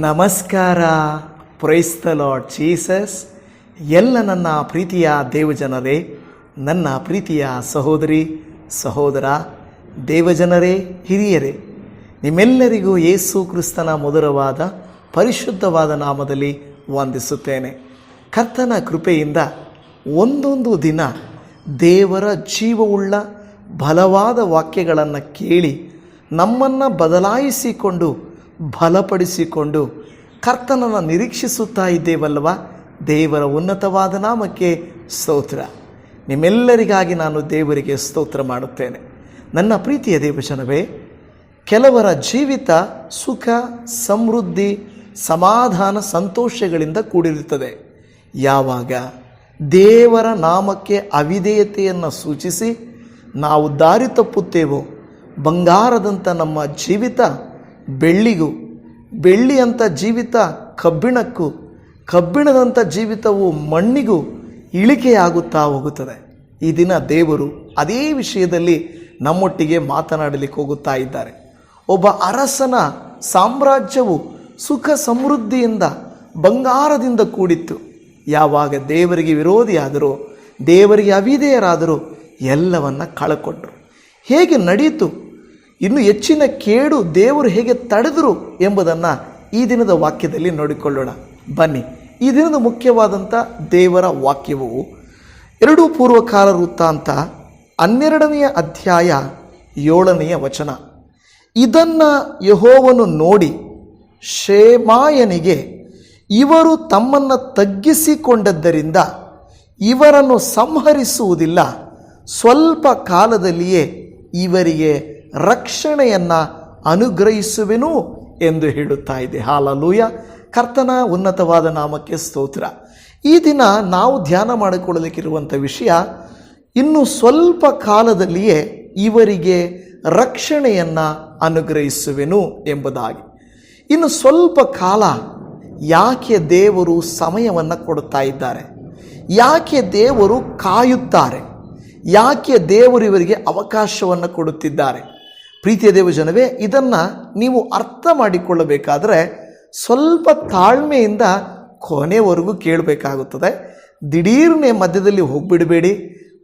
ನಮಸ್ಕಾರ. ಪ್ರೈಸ್ತ lord Jesus ಎಲ್ಲ ನನ್ನ ಪ್ರೀತಿಯ ದೇವಜನರೇ, ನನ್ನ ಪ್ರೀತಿಯ ಸಹೋದರಿ, ಸಹೋದರ, ದೇವಜನರೇ, ಹಿರಿಯರೇ, ನಿಮ್ಮೆಲ್ಲರಿಗೂ ಯೇಸು ಕ್ರಿಸ್ತನ ಮಧುರವಾದ, ಪರಿಶುದ್ಧವಾದ ನಾಮದಲ್ಲಿ ವಂದಿಸುತ್ತೇನೆ. ಕರ್ತನ ಕೃಪೆಯಿಂದ ಒಂದೊಂದು ದಿನ ದೇವರ ಜೀವವುಳ್ಳ ಬಲವಾದ ವಾಕ್ಯಗಳನ್ನು ಕೇಳಿ ನಮ್ಮನ್ನು ಬದಲಾಯಿಸಿಕೊಂಡು, ಬಲಪಡಿಸಿಕೊಂಡು ಕರ್ತನನ್ನು ನಿರೀಕ್ಷಿಸುತ್ತಾ ಇದ್ದೇವಲ್ವ ದೇವರ ಉನ್ನತವಾದ ನಾಮಕ್ಕೆ ಸ್ತೋತ್ರ. ನಿಮ್ಮೆಲ್ಲರಿಗಾಗಿ ನಾನು ದೇವರಿಗೆ ಸ್ತೋತ್ರ ಮಾಡುತ್ತೇನೆ. ನನ್ನ ಪ್ರೀತಿಯ ದೇವಜನವೇ, ಕೆಲವರ ಜೀವಿತ ಸುಖ, ಸಮೃದ್ಧಿ, ಸಮಾಧಾನ, ಸಂತೋಷಗಳಿಂದ ಕೂಡಿರುತ್ತದೆ. ಯಾವಾಗ? ದೇವರ ನಾಮಕ್ಕೆ ಅವಿಧೇಯತೆಯನ್ನು ಸೂಚಿಸಿ ನಾವು ದಾರಿ ತಪ್ಪುತ್ತೇವೋ? ಬಂಗಾರದಂಥ ನಮ್ಮ ಜೀವಿತ ಬೆಳ್ಳಿಗೂ ಬೆಳ್ಳಿಯಂಥ ಜೀವಿತ ಕಬ್ಬಿಣಕ್ಕೂ ಕಬ್ಬಿಣದಂಥ ಜೀವಿತವು ಮಣ್ಣಿಗೂ ಇಳಿಕೆಯಾಗುತ್ತಾ ಹೋಗುತ್ತದೆ. ಈ ದಿನ ದೇವರು ಅದೇ ವಿಷಯದಲ್ಲಿ ನಮ್ಮೊಟ್ಟಿಗೆ ಮಾತನಾಡಲಿಕ್ಕೆ ಹೋಗುತ್ತಾ ಇದ್ದಾರೆ. ಒಬ್ಬ ಅರಸನ ಸಾಮ್ರಾಜ್ಯವು ಸುಖ ಸಮೃದ್ಧಿಯಿಂದ ಬಂಗಾರದಿಂದ ಕೂಡಿತ್ತು. ಯಾವಾಗ ದೇವರಿಗೆ ವಿರೋಧಿಯಾದರೂ, ದೇವರಿಗೆ ಅವಿಧೇಯರಾದರೂ ಎಲ್ಲವನ್ನ ಕಳಕೊಂಡರು. ಹೇಗೆ ನಡೆಯಿತು? ಇನ್ನು ಹೆಚ್ಚಿನ ಕೇಡು ದೇವರು ಹೇಗೆ ತಡೆದರು ಎಂಬುದನ್ನು ಈ ದಿನದ ವಾಕ್ಯದಲ್ಲಿ ನೋಡಿಕೊಳ್ಳೋಣ. ಬನ್ನಿ, ಈ ದಿನದ ಮುಖ್ಯವಾದಂಥ ದೇವರ ವಾಕ್ಯವು ಎರಡೂ ಪೂರ್ವಕಾಲ ವೃತ್ತಾಂತ ಹನ್ನೆರಡನೆಯ ಅಧ್ಯಾಯ ಏಳನೆಯ ವಚನ. ಇದನ್ನು ಯಹೋವನು ನೋಡಿ ಶೇಮಾಯನಿಗೆ, ಇವರು ತಮ್ಮನ್ನು ತಗ್ಗಿಸಿಕೊಂಡದ್ದರಿಂದ ಇವರನ್ನು ಸಂಹರಿಸುವುದಿಲ್ಲ. ಸ್ವಲ್ಪ ಕಾಲದಲ್ಲಿಯೇ ಇವರಿಗೆ ರಕ್ಷಣೆಯನ್ನು ಅನುಗ್ರಹಿಸುವೆನು ಎಂದು ಹೇಳುತ್ತಾ ಇದೆ. ಹಾಲಲೂಯ. ಕರ್ತನ ಉನ್ನತವಾದ ನಾಮಕ್ಕೆ ಸ್ತೋತ್ರ. ಈ ದಿನ ನಾವು ಧ್ಯಾನ ಮಾಡಿಕೊಳ್ಳಲಿಕ್ಕಿರುವಂಥ ವಿಷಯ, ಇನ್ನು ಸ್ವಲ್ಪ ಕಾಲದಲ್ಲಿಯೇ ಇವರಿಗೆ ರಕ್ಷಣೆಯನ್ನು ಅನುಗ್ರಹಿಸುವೆನು ಎಂಬುದಾಗಿ. ಇನ್ನು ಸ್ವಲ್ಪ ಕಾಲ ಯಾಕೆ ದೇವರು ಸಮಯವನ್ನು ಕೊಡುತ್ತಾ ಇದ್ದಾರೆ? ಯಾಕೆ ದೇವರು ಕಾಯುತ್ತಾರೆ? ಯಾಕೆ ದೇವರು ಇವರಿಗೆ ಅವಕಾಶವನ್ನು ಕೊಡುತ್ತಿದ್ದಾರೆ? ಪ್ರೀತಿಯ ದೇವ ಜನವೇ, ಇದನ್ನು ನೀವು ಅರ್ಥ ಮಾಡಿಕೊಳ್ಳಬೇಕಾದರೆ ಸ್ವಲ್ಪ ತಾಳ್ಮೆಯಿಂದ ಕೊನೆವರೆಗೂ ಕೇಳಬೇಕಾಗುತ್ತದೆ. ದಿಢೀರ್ನೆ ಮಧ್ಯದಲ್ಲಿ ಹೋಗ್ಬಿಡಬೇಡಿ,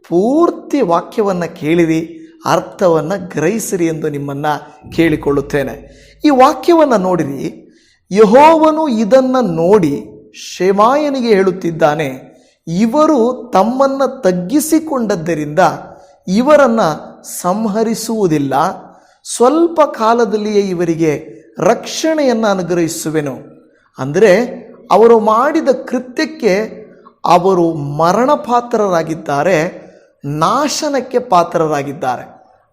ಪೂರ್ತಿ ವಾಕ್ಯವನ್ನು ಕೇಳಿರಿ, ಅರ್ಥವನ್ನು ಗ್ರಹಿಸಿರಿ ಎಂದು ನಿಮ್ಮನ್ನು ಕೇಳಿಕೊಳ್ಳುತ್ತೇನೆ. ಈ ವಾಕ್ಯವನ್ನು ನೋಡಿರಿ, ಯಹೋವನು ಇದನ್ನು ನೋಡಿ ಶೆಮಾಯನಿಗೆ ಹೇಳುತ್ತಿದ್ದಾನೆ, ಇವರು ತಮ್ಮನ್ನು ತಗ್ಗಿಸಿಕೊಂಡದ್ದರಿಂದ ಇವರನ್ನು ಸಂಹರಿಸುವುದಿಲ್ಲ. ಸ್ವಲ್ಪ ಕಾಲದಲ್ಲಿಯೇ ಇವರಿಗೆ ರಕ್ಷಣೆಯನ್ನು ಅನುಗ್ರಹಿಸುವೆನು. ಅಂದರೆ ಅವರು ಮಾಡಿದ ಕೃತ್ಯಕ್ಕೆ ಅವರು ಮರಣ ಪಾತ್ರರಾಗಿದ್ದಾರೆ ನಾಶನಕ್ಕೆ ಪಾತ್ರರಾಗಿದ್ದಾರೆ.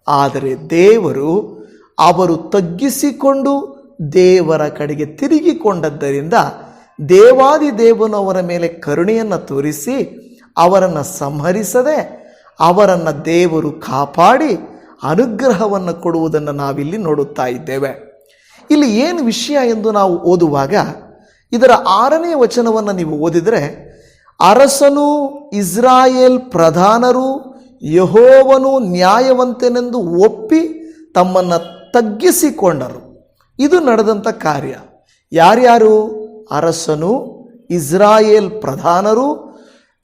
ಆದರೆ ದೇವರು ಅವರು ತಗ್ಗಿಸಿಕೊಂಡು ದೇವರ ಕಡೆಗೆ ತಿರುಗಿಕೊಂಡದ್ದರಿಂದ ದೇವಾದಿ ದೇವನು ಮೇಲೆ ಕರುಣೆಯನ್ನು ತೋರಿಸಿ ಅವರನ್ನು ಸಂಹರಿಸದೆ ಅವರನ್ನು ದೇವರು ಕಾಪಾಡಿ ಅನುಗ್ರಹವನ್ನು ಕೊಡುವುದನ್ನು ನಾವಿಲ್ಲಿ ನೋಡುತ್ತಾ ಇದ್ದೇವೆ. ಇಲ್ಲಿ ಏನು ವಿಷಯ ಎಂದು ನಾವು ಓದುವಾಗ ಇದರ ಆರನೇ ವಚನವನ್ನು ನೀವು ಓದಿದರೆ, ಅರಸನು ಇಸ್ರಾಯೇಲ್ ಪ್ರಧಾನರು ಯಹೋವನು ನ್ಯಾಯವಂತನೆಂದು ಒಪ್ಪಿ ತಮ್ಮನ್ನು ತಗ್ಗಿಸಿಕೊಂಡರು. ಇದು ನಡೆದಂಥ ಕಾರ್ಯ. ಯಾರ್ಯಾರು? ಅರಸನು ಇಸ್ರಾಯೇಲ್ ಪ್ರಧಾನರು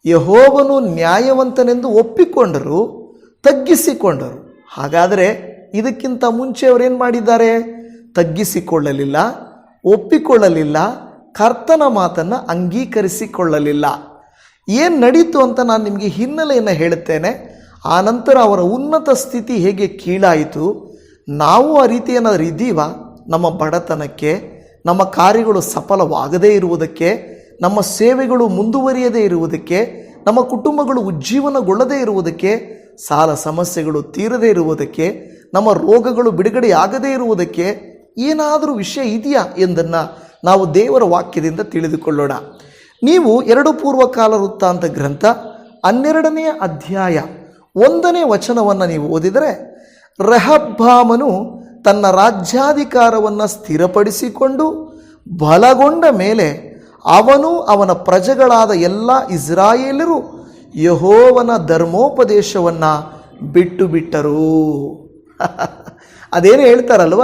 ಯಹೋವನು ನ್ಯಾಯವಂತನೆಂದು ಒಪ್ಪಿಕೊಂಡರು, ತಗ್ಗಿಸಿಕೊಂಡರು. ಹಾಗಾದರೆ ಇದಕ್ಕಿಂತ ಮುಂಚೆ ಅವರೇನು ಮಾಡಿದ್ದಾರೆ? ತಗ್ಗಿಸಿಕೊಳ್ಳಲಿಲ್ಲ, ಒಪ್ಪಿಕೊಳ್ಳಲಿಲ್ಲ, ಕರ್ತನ ಮಾತನ್ನು ಅಂಗೀಕರಿಸಿಕೊಳ್ಳಲಿಲ್ಲ. ಏನು ನಡೀತು ಅಂತ ನಾನು ನಿಮಗೆ ಹಿನ್ನೆಲೆಯನ್ನು ಹೇಳುತ್ತೇನೆ. ಆ ನಂತರ ಅವರ ಉನ್ನತ ಸ್ಥಿತಿ ಹೇಗೆ ಕೀಳಾಯಿತು? ನಾವು ಆ ರೀತಿ ಏನಾದರೂ ಇದ್ದೀವ? ನಮ್ಮ ಬಡತನಕ್ಕೆ, ನಮ್ಮ ಕಾರ್ಯಗಳು ಸಫಲವಾಗದೇ ಇರುವುದಕ್ಕೆ, ನಮ್ಮ ಸೇವೆಗಳು ಮುಂದುವರಿಯದೇ ಇರುವುದಕ್ಕೆ, ನಮ್ಮ ಕುಟುಂಬಗಳು ಉಜ್ಜೀವನಗೊಳ್ಳದೇ ಇರುವುದಕ್ಕೆ ಸಾಲ ಸಮಸ್ಯೆಗಳು ತೀರದೇ ಇರುವುದಕ್ಕೆ, ನಮ್ಮ ರೋಗಗಳು ಬಿಡುಗಡೆಯಾಗದೇ ಇರುವುದಕ್ಕೆ ಏನಾದರೂ ವಿಷಯ ಇದೆಯಾ ಎಂದನ್ನು ನಾವು ದೇವರ ವಾಕ್ಯದಿಂದ ತಿಳಿದುಕೊಳ್ಳೋಣ. ನೀವು ಎರಡು ಪೂರ್ವಕಾಲ ವೃತ್ತಾಂತ ಗ್ರಂಥ ಹನ್ನೆರಡನೆಯ ಅಧ್ಯಾಯ, ಒಂದನೇ ವಚನವನ್ನು ನೀವು ಓದಿದರೆ, ರೆಹಬ್ಬಾಮನು ತನ್ನ ರಾಜ್ಯಾಧಿಕಾರವನ್ನು ಸ್ಥಿರಪಡಿಸಿಕೊಂಡು ಬಲಗೊಂಡ ಮೇಲೆ ಅವನು ಅವನ ಪ್ರಜೆಗಳಾದ ಎಲ್ಲ ಇಸ್ರಾಯೇಲರು ಯಹೋವನ ಧರ್ಮೋಪದೇಶವನ್ನು ಬಿಟ್ಟು ಬಿಟ್ಟರು. ಅದೇನು ಹೇಳ್ತಾರಲ್ವ?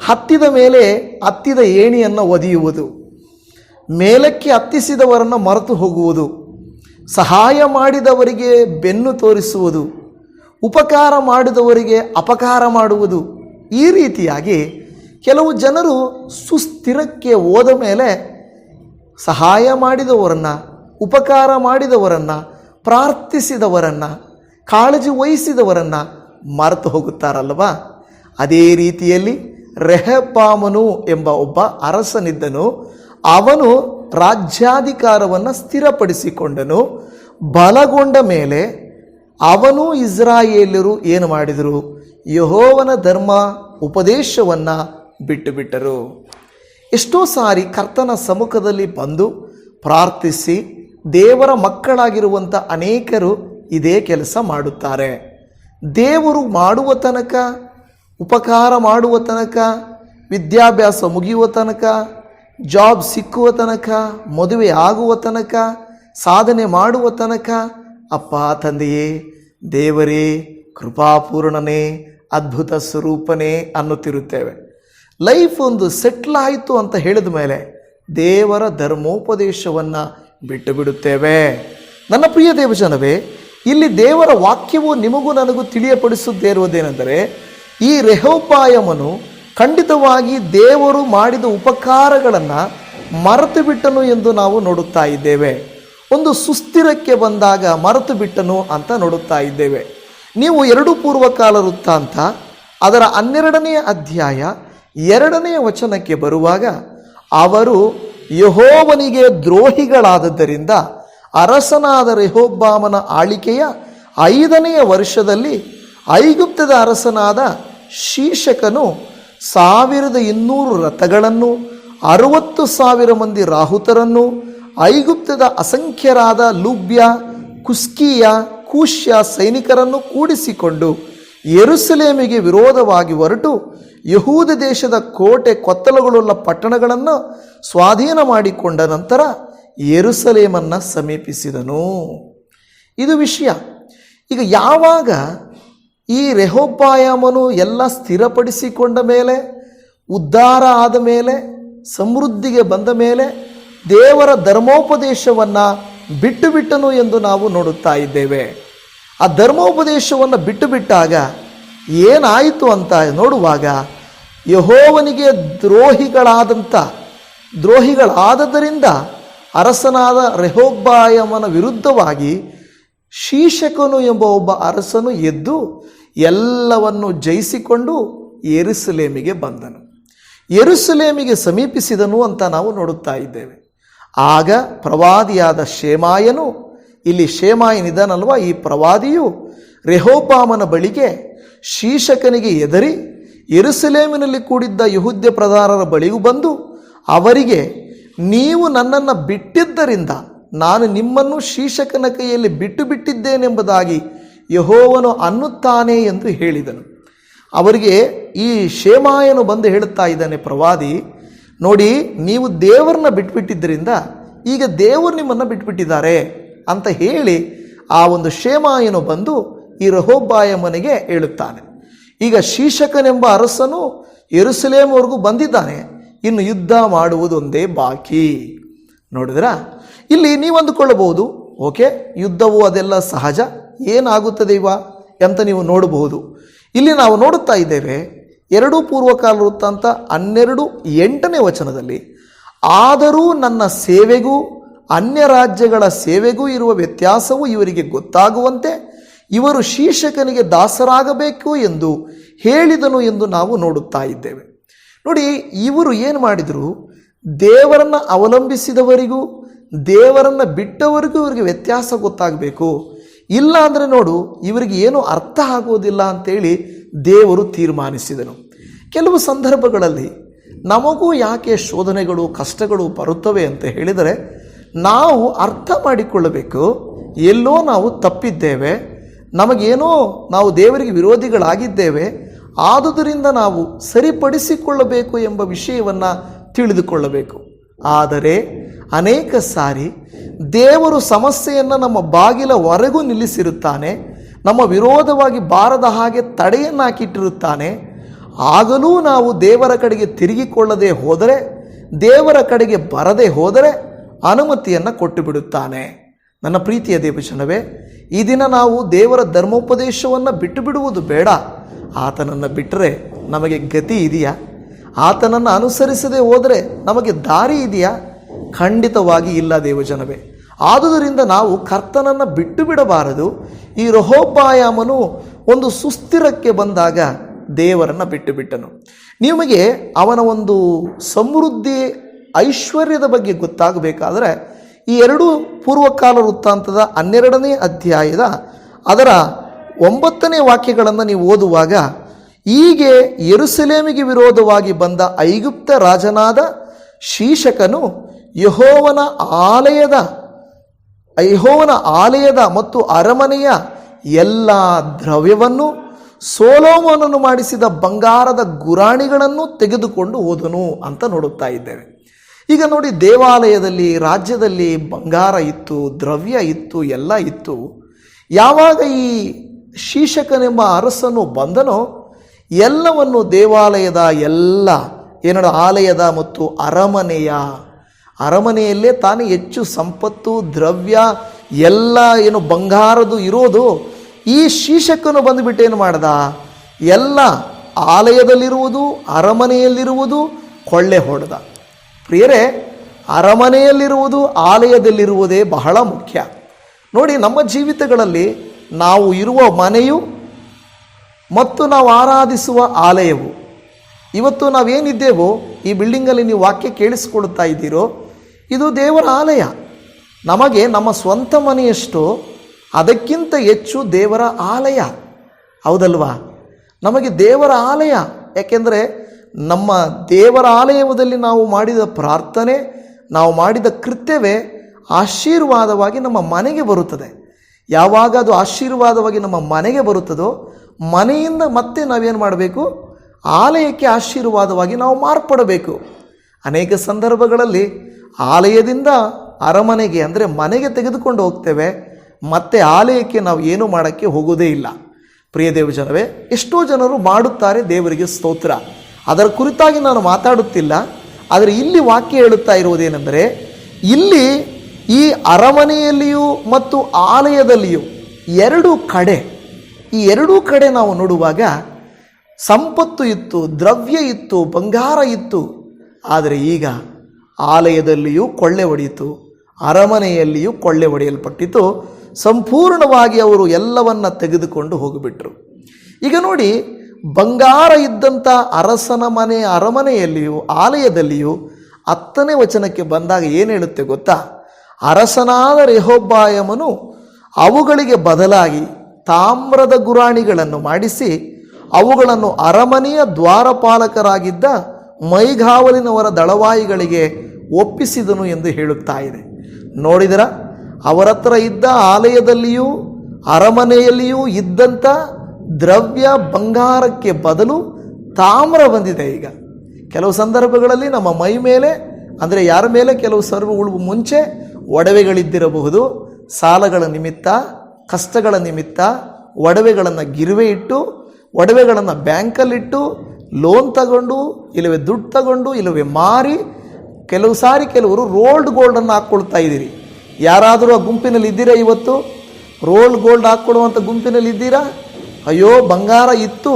ಹತ್ತಿದ ಮೇಲೆ ಹತ್ತಿದ ಏಣಿಯನ್ನು ಒದೆಯುವುದು, ಮೇಲಕ್ಕೆ ಹತ್ತಿಸಿದವರನ್ನು ಮರೆತು ಹೋಗುವುದು, ಸಹಾಯ ಮಾಡಿದವರಿಗೆ ಬೆನ್ನು ತೋರಿಸುವುದು, ಉಪಕಾರ ಮಾಡಿದವರಿಗೆ ಅಪಕಾರ ಮಾಡುವುದು, ಈ ರೀತಿಯಾಗಿ ಕೆಲವು ಜನರು ಸುಸ್ಥಿರಕ್ಕೆ ಹೋದ ಮೇಲೆ ಸಹಾಯ ಮಾಡಿದವರನ್ನು, ಉಪಕಾರ ಮಾಡಿದವರನ್ನು ಪ್ರಾರ್ಥಿಸಿದವರನ್ನು, ಕಾಳಜಿ ವಹಿಸಿದವರನ್ನು ಮರೆತು ಹೋಗುತ್ತಾರಲ್ವಾ ಅದೇ ರೀತಿಯಲ್ಲಿ ರೆಹಬಾಮನು ಎಂಬ ಒಬ್ಬ ಅರಸನಿದ್ದನು. ಅವನು ರಾಜ್ಯಾಧಿಕಾರವನ್ನು ಸ್ಥಿರಪಡಿಸಿಕೊಂಡನು. ಬಲಗೊಂಡ ಮೇಲೆ ಅವನು ಇಸ್ರಾಯೇಲರು ಏನು ಮಾಡಿದರು? ಯಹೋವನ ಧರ್ಮ ಉಪದೇಶವನ್ನು ಬಿಟ್ಟು ಬಿಟ್ಟರು ಎಷ್ಟೋ ಸಾರಿ ಕರ್ತನ ಸಮ್ಮುಖದಲ್ಲಿ ಬಂದು ಪ್ರಾರ್ಥಿಸಿ ದೇವರ ಮಕ್ಕಳಾಗಿರುವಂಥ ಅನೇಕರು ಇದೇ ಕೆಲಸ ಮಾಡುತ್ತಾರೆ. ದೇವರು ಮಾಡುವ ತನಕ, ಉಪಕಾರ ಮಾಡುವ ತನಕ, ವಿದ್ಯಾಭ್ಯಾಸ ಮುಗಿಯುವ ತನಕ, ಜಾಬ್ ಸಿಕ್ಕುವ ತನಕ, ಮದುವೆ ಆಗುವ ತನಕ, ಸಾಧನೆ ಮಾಡುವ ತನಕ, ಅಪ್ಪ ತಂದೆಯೇ, ದೇವರೇ, ಕೃಪಾಪೂರ್ಣನೇ, ಅದ್ಭುತ ಸ್ವರೂಪನೇ ಅನ್ನುತ್ತಿರುತ್ತೇವೆ. ಲೈಫ್ ಒಂದು ಸೆಟ್ಲ್ ಆಯಿತು ಅಂತ ಹೇಳಿದ ಮೇಲೆ ದೇವರ ಧರ್ಮೋಪದೇಶವನ್ನು ಬಿಟ್ಟು ಬಿಡುತ್ತೇವೆ ನನ್ನ ಪ್ರಿಯ ದೇವಜನವೇ, ಇಲ್ಲಿ ದೇವರ ವಾಕ್ಯವು ನಿಮಗೂ ನನಗೂ ತಿಳಿಯಪಡಿಸುತ್ತೇ ಇರುವುದೇನೆಂದರೆ ಈ ರೆಹೋಪಾಯಮನು ಖಂಡಿತವಾಗಿ ದೇವರು ಮಾಡಿದ ಉಪಕಾರಗಳನ್ನು ಮರೆತು ಬಿಟ್ಟನು ಎಂದು ನಾವು ನೋಡುತ್ತಾ ಇದ್ದೇವೆ. ಒಂದು ಸುಸ್ಥಿರಕ್ಕೆ ಬಂದಾಗ ಮರೆತು ಬಿಟ್ಟನು ಅಂತ ನೋಡುತ್ತಾ ಇದ್ದೇವೆ. ನೀವು ಎರಡು ಪೂರ್ವಕಾಲ ವೃತ್ತಾಂತ, ಅದರ ಹನ್ನೆರಡನೆಯ ಅಧ್ಯಾಯ ಎರಡನೆಯ ವಚನಕ್ಕೆ ಬರುವಾಗ ಅವರು ಯಹೋವನಿಗೆ ದ್ರೋಹಿಗಳಾದದ್ದರಿಂದ ಅರಸನಾದ ರೆಹೋಬ್ಬಾಮನ ಆಳಿಕೆಯ ಐದನೆಯ ವರ್ಷದಲ್ಲಿ ಐಗುಪ್ತದ ಅರಸನಾದ ಶೀರ್ಷಕನು ಸಾವಿರದ ಇನ್ನೂರು ರಥಗಳನ್ನು, ಅರುವತ್ತು ಸಾವಿರ ಮಂದಿ ರಾಹುತರನ್ನು ಐಗುಪ್ತದ ಅಸಂಖ್ಯರಾದ ಲೂಬ್ಯ, ಕುಸ್ಕಿಯ ಕೂಶ್ಯ ಸೈನಿಕರನ್ನು ಕೂಡಿಸಿಕೊಂಡು ಯೆರೂಸಲೇಮಿಗೆ ವಿರೋಧವಾಗಿ ಹೊರಟು ಯಹೂದ ದೇಶದ ಕೋಟೆ ಕೊತ್ತಲಗಳುಳ್ಳ ಪಟ್ಟಣಗಳನ್ನು ಸ್ವಾಧೀನ ಮಾಡಿಕೊಂಡ ನಂತರ ಎರುಸಲೇಮನ್ನ ಸಮೀಪಿಸಿದನು. ಇದು ವಿಷಯ. ಈಗ ಯಾವಾಗ ಈ ರೆಹೋಪಾಯಾಮನು ಎಲ್ಲ ಸ್ಥಿರಪಡಿಸಿಕೊಂಡ ಮೇಲೆ, ಉದ್ಧಾರ ಆದ ಮೇಲೆ, ಸಮೃದ್ಧಿಗೆ ಬಂದ ಮೇಲೆ ದೇವರ ಧರ್ಮೋಪದೇಶವನ್ನು ಬಿಟ್ಟು ಬಿಟ್ಟನು ಎಂದು ನಾವು ನೋಡುತ್ತಾ ಇದ್ದೇವೆ. ಆ ಧರ್ಮೋಪದೇಶವನ್ನು ಬಿಟ್ಟು ಬಿಟ್ಟಾಗ ಏನಾಯಿತು ಅಂತ ನೋಡುವಾಗ ಯಹೋವನಿಗೆ ದ್ರೋಹಿಗಳಾದಂಥ ದ್ರೋಹಿಗಳಾದದರಿಂದ ಅರಸನಾದ ರೆಹೋಬ್ಬಾಯಮನ ವಿರುದ್ಧವಾಗಿ ಶೀಶಕನು ಎಂಬ ಒಬ್ಬ ಅರಸನು ಎದ್ದು ಎಲ್ಲವನ್ನು ಜಯಿಸಿಕೊಂಡು ಯೆರೂಸಲೇಮಿಗೆ ಬಂದನು. ಯೆರೂಸಲೇಮಿಗೆ ಸಮೀಪಿಸಿದನು ಅಂತ ನಾವು ನೋಡುತ್ತಾ ಇದ್ದೇವೆ. ಆಗ ಪ್ರವಾದಿಯಾದ ಶೇಮಾಯನು, ಇಲ್ಲಿ ಶೇಮಾಯನಿದನಲ್ವ ಈ ಪ್ರವಾದಿಯು ರೆಹೋಪಾಮನ ಬಳಿಗೆ ಶೀಶಕನಿಗೆ ಎದರಿ ಯೆರೂಸಲೇಮಿನಲ್ಲಿ ಕೂಡಿದ್ದ ಯಹುದ್ಯ ಪ್ರಧಾನರ ಬಳಿಗೂ ಬಂದು, ಅವರಿಗೆ, ನೀವು ನನ್ನನ್ನು ಬಿಟ್ಟಿದ್ದರಿಂದ ನಾನು ನಿಮ್ಮನ್ನು ಶೀಶಕನ ಕೈಯಲ್ಲಿ ಬಿಟ್ಟು ಬಿಟ್ಟಿದ್ದೇನೆಂಬುದಾಗಿ ಯಹೋವನು ಅನ್ನುತ್ತಾನೆ ಎಂದು ಹೇಳಿದನು. ಅವರಿಗೆ ಈ ಶೇಮಾಯನು ಬಂದು ಹೇಳುತ್ತಾ ಇದ್ದಾನೆ, ಪ್ರವಾದಿ, ನೋಡಿ, ನೀವು ದೇವರನ್ನ ಬಿಟ್ಬಿಟ್ಟಿದ್ದರಿಂದ ಈಗ ದೇವರು ನಿಮ್ಮನ್ನು ಬಿಟ್ಬಿಟ್ಟಿದ್ದಾರೆ ಅಂತ ಹೇಳಿ ಆ ಒಂದು ಶೇಮಾಯನು ಬಂದು ಈ ರಹೋಬ್ಬಾಯ ಮನೆಗೆ ಹೇಳುತ್ತಾನೆ ಈಗ ಶೀಶಕನೆಂಬ ಅರಸನು ಎರುಸಲೇಮ್ವರೆಗೂ ಬಂದಿದ್ದಾನೆ. ಇನ್ನು ಯುದ್ಧ ಮಾಡುವುದೊಂದೇ ಬಾಕಿ. ನೋಡಿದ್ರ? ಇಲ್ಲಿ ನೀವು ಅಂದುಕೊಳ್ಳಬಹುದು ಓಕೆ, ಯುದ್ಧವು ಅದೆಲ್ಲ ಸಹಜ. ಏನಾಗುತ್ತದೆ ಇವ ಅಂತ ನೀವು ನೋಡಬಹುದು. ಇಲ್ಲಿ ನಾವು ನೋಡುತ್ತಾ ಇದ್ದೇವೆ, ಎರಡೂ ಪೂರ್ವಕಾಲ ವೃತ್ತಾಂತ ಹನ್ನೆರಡು ಎಂಟನೇ ವಚನದಲ್ಲಿ, ಆದರೂ ನನ್ನ ಸೇವೆಗೂ ಅನ್ಯ ರಾಜ್ಯಗಳ ಸೇವೆಗೂ ಇರುವ ವ್ಯತ್ಯಾಸವು ಇವರಿಗೆ ಗೊತ್ತಾಗುವಂತೆ ಇವರು ಶೀರ್ಷಕನಿಗೆ ದಾಸರಾಗಬೇಕು ಎಂದು ಹೇಳಿದನು ಎಂದು ನಾವು ನೋಡುತ್ತಾ ಇದ್ದೇವೆ. ನೋಡಿ, ಇವರು ಏನು ಮಾಡಿದರು? ದೇವರನ್ನು ಅವಲಂಬಿಸಿದವರಿಗೂ, ದೇವರನ್ನು ಬಿಟ್ಟವರಿಗೂ ಇವರಿಗೆ ವ್ಯತ್ಯಾಸ ಗೊತ್ತಾಗಬೇಕು. ಇಲ್ಲ ಅಂದರೆ ನೋಡು, ಇವರಿಗೆ ಏನೂ ಅರ್ಥ ಆಗುವುದಿಲ್ಲ ಅಂತೇಳಿ ದೇವರು ತೀರ್ಮಾನಿಸಿದನು. ಕೆಲವು ಸಂದರ್ಭಗಳಲ್ಲಿ ನಮಗೂ ಯಾಕೆ ಶೋಧನೆಗಳು, ಕಷ್ಟಗಳು ಬರುತ್ತವೆ ಅಂತ ಹೇಳಿದರೆ, ನಾವು ಅರ್ಥ ಮಾಡಿಕೊಳ್ಳಬೇಕು, ಎಲ್ಲೋ ನಾವು ತಪ್ಪಿದ್ದೇವೆ ನಮಗೇನೋ ನಾವು ದೇವರಿಗೆ ವಿರೋಧಿಗಳಾಗಿದ್ದೇವೆ, ಆದುದರಿಂದ ನಾವು ಸರಿಪಡಿಸಿಕೊಳ್ಳಬೇಕು ಎಂಬ ವಿಷಯವನ್ನು ತಿಳಿದುಕೊಳ್ಳಬೇಕು. ಆದರೆ ಅನೇಕ ಸಾರಿ ದೇವರು ಸಮಸ್ಯೆಯನ್ನು ನಮ್ಮ ಬಾಗಿಲ ಹೊರಗೂ ನಿಲ್ಲಿಸಿರುತ್ತಾನೆ, ನಮ್ಮ ವಿರೋಧವಾಗಿ ಬಾರದ ಹಾಗೆ ತಡೆಯನ್ನಾಕಿಟ್ಟಿರುತ್ತಾನೆ ಆಗಲೂ ನಾವು ದೇವರ ಕಡೆಗೆ ತಿರುಗಿಕೊಳ್ಳದೆ ಹೋದರೆ, ದೇವರ ಕಡೆಗೆ ಬರದೆ ಹೋದರೆ ಅನುಮತಿಯನ್ನು ಕೊಟ್ಟು ಬಿಡುತ್ತಾನೆ ನನ್ನ ಪ್ರೀತಿಯ ದೇವಜನವೇ, ಈ ದಿನ ನಾವು ದೇವರ ಧರ್ಮೋಪದೇಶವನ್ನು ಬಿಟ್ಟು ಬಿಡುವುದು ಬೇಡ. ಆತನನ್ನು ಬಿಟ್ಟರೆ ನಮಗೆ ಗತಿ ಇದೆಯಾ? ಆತನನ್ನು ಅನುಸರಿಸದೆ ಹೋದರೆ ನಮಗೆ ದಾರಿ ಇದೆಯಾ? ಖಂಡಿತವಾಗಿ ಇಲ್ಲ ದೇವಜನವೇ. ಆದುದರಿಂದ ನಾವು ಕರ್ತನನ್ನು ಬಿಟ್ಟು ಬಿಡಬಾರದು ಈ ರಹೋಪಾಯಾಮನು ಒಂದು ಸುಸ್ಥಿರಕ್ಕೆ ಬಂದಾಗ ದೇವರನ್ನು ಬಿಟ್ಟು ಬಿಟ್ಟನು ನಿಮಗೆ ಅವನ ಒಂದು ಸಮೃದ್ಧಿ ಐಶ್ವರ್ಯದ ಬಗ್ಗೆ ಗೊತ್ತಾಗಬೇಕಾದ್ರೆ ಈ ಎರಡೂ ಪೂರ್ವಕಾಲ ವೃತ್ತಾಂತದ ಹನ್ನೆರಡನೇ ಅಧ್ಯಾಯದ ಅದರ ಒಂಬತ್ತನೇ ವಾಕ್ಯಗಳನ್ನು ನೀವು ಓದುವಾಗ, ಹೀಗೆ ಯೆರುಸಲೇಮಿಗೆ ವಿರೋಧವಾಗಿ ಬಂದ ಐಗುಪ್ತ ರಾಜನಾದ ಶೀಶಕನು ಯಹೋವನ ಆಲಯದ ಯಹೋವನ ಆಲಯದ ಮತ್ತು ಅರಮನೆಯ ಎಲ್ಲ ದ್ರವ್ಯವನ್ನು ಸೋಲೋಮನನ್ನು ಮಾಡಿಸಿದ ಬಂಗಾರದ ಗುರಾಣಿಗಳನ್ನು ತೆಗೆದುಕೊಂಡು ಹೋದನು ಅಂತ ನೋಡುತ್ತಾ ಇದ್ದೇವೆ. ಈಗ ನೋಡಿ ದೇವಾಲಯದಲ್ಲಿ, ರಾಜ್ಯದಲ್ಲಿ ಬಂಗಾರ ಇತ್ತು, ದ್ರವ್ಯ ಇತ್ತು, ಎಲ್ಲ ಇತ್ತು. ಯಾವಾಗ ಈ ಶೀರ್ಷಕನೆಂಬ ಅರಸನು ಬಂದನೋ, ಎಲ್ಲವನ್ನು ದೇವಾಲಯದ ಎಲ್ಲ ಏನೋ ಆಲಯದ ಮತ್ತು ಅರಮನೆಯ, ಅರಮನೆಯಲ್ಲೇ ತಾನೇ ಹೆಚ್ಚು ಸಂಪತ್ತು, ದ್ರವ್ಯ, ಎಲ್ಲ ಏನು ಬಂಗಾರದು ಇರೋದು, ಈ ಶೀರ್ಷಕನು ಬಂದುಬಿಟ್ಟು ಏನು ಮಾಡ್ದ? ಎಲ್ಲ ಆಲಯದಲ್ಲಿರುವುದು, ಅರಮನೆಯಲ್ಲಿರುವುದು, ಕೊಳ್ಳೆ ಹೊಡೆದ. ಪ್ರಿಯರೇ, ಅರಮನೆಯಲ್ಲಿರುವುದು ಆಲಯದಲ್ಲಿರುವುದೇ ಬಹಳ ಮುಖ್ಯ. ನೋಡಿ, ನಮ್ಮ ಜೀವಿತಗಳಲ್ಲಿ ನಾವು ಇರುವ ಮನೆಯು ಮತ್ತು ನಾವು ಆರಾಧಿಸುವ ಆಲಯವು. ಇವತ್ತು ನಾವೇನಿದ್ದೇವೋ, ಈ ಬಿಲ್ಡಿಂಗಲ್ಲಿ ನೀವು ವಾಕ್ಯ ಕೇಳಿಸ್ಕೊಳ್ತಾ ಇದ್ದೀರೋ, ಇದು ದೇವರ ಆಲಯ. ನಮಗೆ ನಮ್ಮ ಸ್ವಂತ ಮನೆಯಷ್ಟು, ಅದಕ್ಕಿಂತ ಹೆಚ್ಚು ದೇವರ ಆಲಯ. ಹೌದಲ್ವಾ? ನಮಗೆ ದೇವರ ಆಲಯ, ಯಾಕೆಂದರೆ ನಮ್ಮ ದೇವರ ಆಲಯದಲ್ಲಿ ನಾವು ಮಾಡಿದ ಪ್ರಾರ್ಥನೆ, ನಾವು ಮಾಡಿದ ಕೃತ್ಯವೇ ಆಶೀರ್ವಾದವಾಗಿ ನಮ್ಮ ಮನೆಗೆ ಬರುತ್ತದೆ. ಯಾವಾಗ ಅದು ಆಶೀರ್ವಾದವಾಗಿ ನಮ್ಮ ಮನೆಗೆ ಬರುತ್ತದೋ, ಮನೆಯಿಂದ ಮತ್ತೆ ನಾವೇನು ಮಾಡಬೇಕು? ಆಲಯಕ್ಕೆ ಆಶೀರ್ವಾದವಾಗಿ ನಾವು ಮಾರ್ಪಡಬೇಕು. ಅನೇಕ ಸಂದರ್ಭಗಳಲ್ಲಿ ಆಲಯದಿಂದ ಅರಮನೆಗೆ ಅಂದರೆ ಮನೆಗೆ ತೆಗೆದುಕೊಂಡು ಹೋಗ್ತೇವೆ, ಮತ್ತೆ ಆಲಯಕ್ಕೆ ನಾವು ಏನು ಮಾಡೋಕ್ಕೆ ಹೋಗೋದೇ ಇಲ್ಲ. ಪ್ರಿಯ ದೇವಜನವೇ, ಎಷ್ಟೋ ಜನರು ಮಾಡುತ್ತಾರೆ ದೇವರಿಗೆ ಸ್ತೋತ್ರ. ಅದರ ಕುರಿತಾಗಿ ನಾನು ಮಾತಾಡುತ್ತಿಲ್ಲ, ಆದರೆ ಇಲ್ಲಿ ವಾಕ್ಯ ಹೇಳುತ್ತಾ ಇರುವುದೇನೆಂದರೆ, ಇಲ್ಲಿ ಈ ಅರಮನೆಯಲ್ಲಿಯೂ ಮತ್ತು ಆಲಯದಲ್ಲಿಯೂ ಎರಡು ಕಡೆ, ಈ ಎರಡೂ ಕಡೆ ನಾವು ನೋಡುವಾಗ ಸಂಪತ್ತು ಇತ್ತು, ದ್ರವ್ಯ ಇತ್ತು, ಬಂಗಾರ ಇತ್ತು, ಆದರೆ ಈಗ ಆಲಯದಲ್ಲಿಯೂ ಕೊಳ್ಳೆ ಹೊಡೆಯಿತು ಅರಮನೆಯಲ್ಲಿಯೂ ಕೊಳ್ಳೆ ಹೊಡೆಯಲ್ಪಟ್ಟಿತು ಸಂಪೂರ್ಣವಾಗಿ ಅವರು ಎಲ್ಲವನ್ನ ತೆಗೆದುಕೊಂಡು ಹೋಗಿಬಿಟ್ರು. ಈಗ ನೋಡಿ ಬಂಗಾರ ಇದ್ದಂಥ ಅರಸನ ಮನೆ ಅರಮನೆಯಲ್ಲಿಯೂ ಆಲಯದಲ್ಲಿಯೂ ಹತ್ತನೇ ವಚನಕ್ಕೆ ಬಂದಾಗ ಏನು ಹೇಳುತ್ತೆ ಗೊತ್ತಾ? ಅರಸನಾದ ರೆಹೋಬ್ಬಾಯಮನು ಅವುಗಳಿಗೆ ಬದಲಾಗಿ ತಾಮ್ರದ ಗುರಾಣಿಗಳನ್ನು ಮಾಡಿಸಿ ಅವುಗಳನ್ನು ಅರಮನೆಯ ದ್ವಾರಪಾಲಕರಾಗಿದ್ದ ಮೈಗಾವಲಿನವರ ದಳವಾಯಿಗಳಿಗೆ ಒಪ್ಪಿಸಿದನು ಎಂದು ಹೇಳುತ್ತಾ ಇದೆ. ನೋಡಿದರ? ಅವರತ್ರ ಇದ್ದ ಆಲಯದಲ್ಲಿಯೂ ಅರಮನೆಯಲ್ಲಿಯೂ ಇದ್ದಂಥ ದ್ರವ್ಯ ಬಂಗಾರಕ್ಕೆ ಬದಲು ತಾಮ್ರ ಬಂದಿದೆ ಈಗ. ಕೆಲವು ಸಂದರ್ಭಗಳಲ್ಲಿ ನಮ್ಮ ಮೈ ಮೇಲೆ, ಅಂದರೆ ಯಾರ ಮೇಲೆ? ಕೆಲವು ಸರ್ವ ಉಳುವು ಮುಂಚೆ ಒಡವೆಗಳಿದ್ದಿರಬಹುದು. ಸಾಲಗಳ ನಿಮಿತ್ತ, ಕಷ್ಟಗಳ ನಿಮಿತ್ತ ಒಡವೆಗಳನ್ನು ಗಿರುವೆ ಇಟ್ಟು, ಒಡವೆಗಳನ್ನು ಬ್ಯಾಂಕಲ್ಲಿಟ್ಟು, ಲೋನ್ ತಗೊಂಡು, ಇಲ್ಲವೇ ದುಡ್ಡು ತಗೊಂಡು, ಇಲ್ಲವೇ ಮಾರಿ, ಕೆಲವು ಸಾರಿ ಕೆಲವರು ರೋಲ್ಡ್ ಗೋಲ್ಡನ್ನು ಹಾಕ್ಕೊಳ್ತಾ ಇದ್ದೀರಿ. ಯಾರಾದರೂ ಆ ಗುಂಪಿನಲ್ಲಿ ಇದ್ದೀರಾ ಇವತ್ತು? ರೋಲ್ಡ್ ಗೋಲ್ಡ್ ಹಾಕ್ಕೊಡುವಂಥ ಗುಂಪಿನಲ್ಲಿ ಇದ್ದೀರಾ ಅಯ್ಯೋ, ಬಂಗಾರ ಇತ್ತು.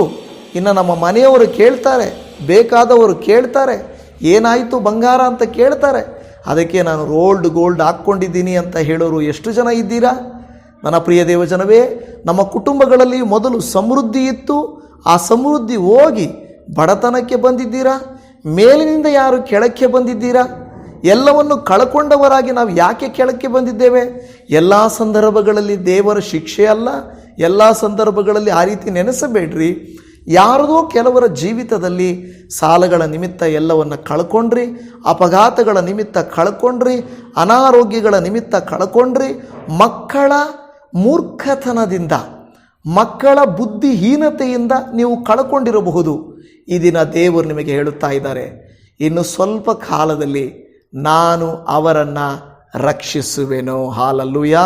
ಇನ್ನು ನಮ್ಮ ಮನೆಯವರು ಕೇಳ್ತಾರೆ, ಬೇಕಾದವರು ಕೇಳ್ತಾರೆ. ಏನಾಯಿತು ಬಂಗಾರ ಅಂತ ಕೇಳ್ತಾರೆ. ಅದಕ್ಕೆ ನಾನು ರೋಲ್ಡ್ ಗೋಲ್ಡ್ ಹಾಕ್ಕೊಂಡಿದ್ದೀನಿ ಅಂತ ಹೇಳೋರು ಎಷ್ಟು ಜನ ಇದ್ದೀರಾ? ನನ್ನ ಪ್ರಿಯ ದೇವಜನವೇ, ನಮ್ಮ ಕುಟುಂಬಗಳಲ್ಲಿ ಮೊದಲು ಸಮೃದ್ಧಿ ಇತ್ತು. ಆ ಸಮೃದ್ಧಿ ಹೋಗಿ ಬಡತನಕ್ಕೆ ಬಂದಿದ್ದೀರಾ? ಮೇಲಿನಿಂದ ಯಾರು ಕೆಳಕ್ಕೆ ಬಂದಿದ್ದೀರಾ? ಎಲ್ಲವನ್ನು ಕಳ್ಕೊಂಡವರಾಗಿ ನಾವು ಯಾಕೆ ಕೆಳಕ್ಕೆ ಬಂದಿದ್ದೇವೆ? ಎಲ್ಲ ಸಂದರ್ಭಗಳಲ್ಲಿ ದೇವರ ಶಿಕ್ಷೆ ಅಲ್ಲ ಎಲ್ಲ ಸಂದರ್ಭಗಳಲ್ಲಿ ಆ ರೀತಿ ನೆನೆಸಬೇಡ್ರಿ. ಯಾರದೋ ಕೆಲವರ ಜೀವಿತದಲ್ಲಿ ಸಾಲಗಳ ನಿಮಿತ್ತ ಎಲ್ಲವನ್ನು ಕಳ್ಕೊಂಡ್ರಿ, ಅಪಘಾತಗಳ ನಿಮಿತ್ತ ಕಳ್ಕೊಂಡ್ರಿ, ಅನಾರೋಗ್ಯಗಳ ನಿಮಿತ್ತ ಕಳ್ಕೊಂಡ್ರಿ, ಮಕ್ಕಳ ಮೂರ್ಖತನದಿಂದ, ಮಕ್ಕಳ ಬುದ್ಧಿಹೀನತೆಯಿಂದ ನೀವು ಕಳ್ಕೊಂಡಿರಬಹುದು. ಈ ದಿನ ದೇವರು ನಿಮಗೆ ಹೇಳುತ್ತಾ ಇದ್ದಾರೆ, ಇನ್ನು ಸ್ವಲ್ಪ ಕಾಲದಲ್ಲಿ ನಾನು ಅವರನ್ನು ರಕ್ಷಿಸುವೆನು. ಹಾಲಲ್ಲೂಯ.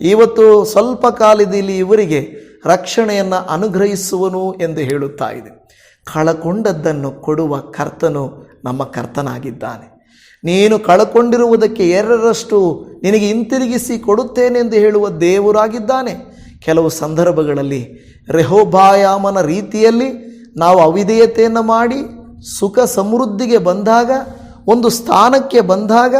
ಇವತ್ತು ಸ್ವಲ್ಪ ಕಾಲದಲ್ಲಿ ಇವರಿಗೆ ರಕ್ಷಣೆಯನ್ನು ಅನುಗ್ರಹಿಸುವನು ಎಂದು ಹೇಳುತ್ತಾ ಇದೆ. ಕಳಕೊಂಡದ್ದನ್ನು ಕೊಡುವ ಕರ್ತನು ನಮ್ಮ ಕರ್ತನಾಗಿದ್ದಾನೆ. ನೀನು ಕಳಕೊಂಡಿರುವುದಕ್ಕೆ ಎರಡರಷ್ಟು ನಿನಗೆ ಹಿಂತಿರುಗಿಸಿ ಕೊಡುತ್ತೇನೆಂದು ಹೇಳುವ ದೇವರಾಗಿದ್ದಾನೆ. ಕೆಲವು ಸಂದರ್ಭಗಳಲ್ಲಿ ರೆಹೋಬಾಯಾಮನ ರೀತಿಯಲ್ಲಿ ನಾವು ಅವಿಧೇಯತೆಯನ್ನು ಮಾಡಿ ಸುಖ ಸಮೃದ್ಧಿಗೆ ಬಂದಾಗ, ಒಂದು ಸ್ಥಾನಕ್ಕೆ ಬಂದಾಗ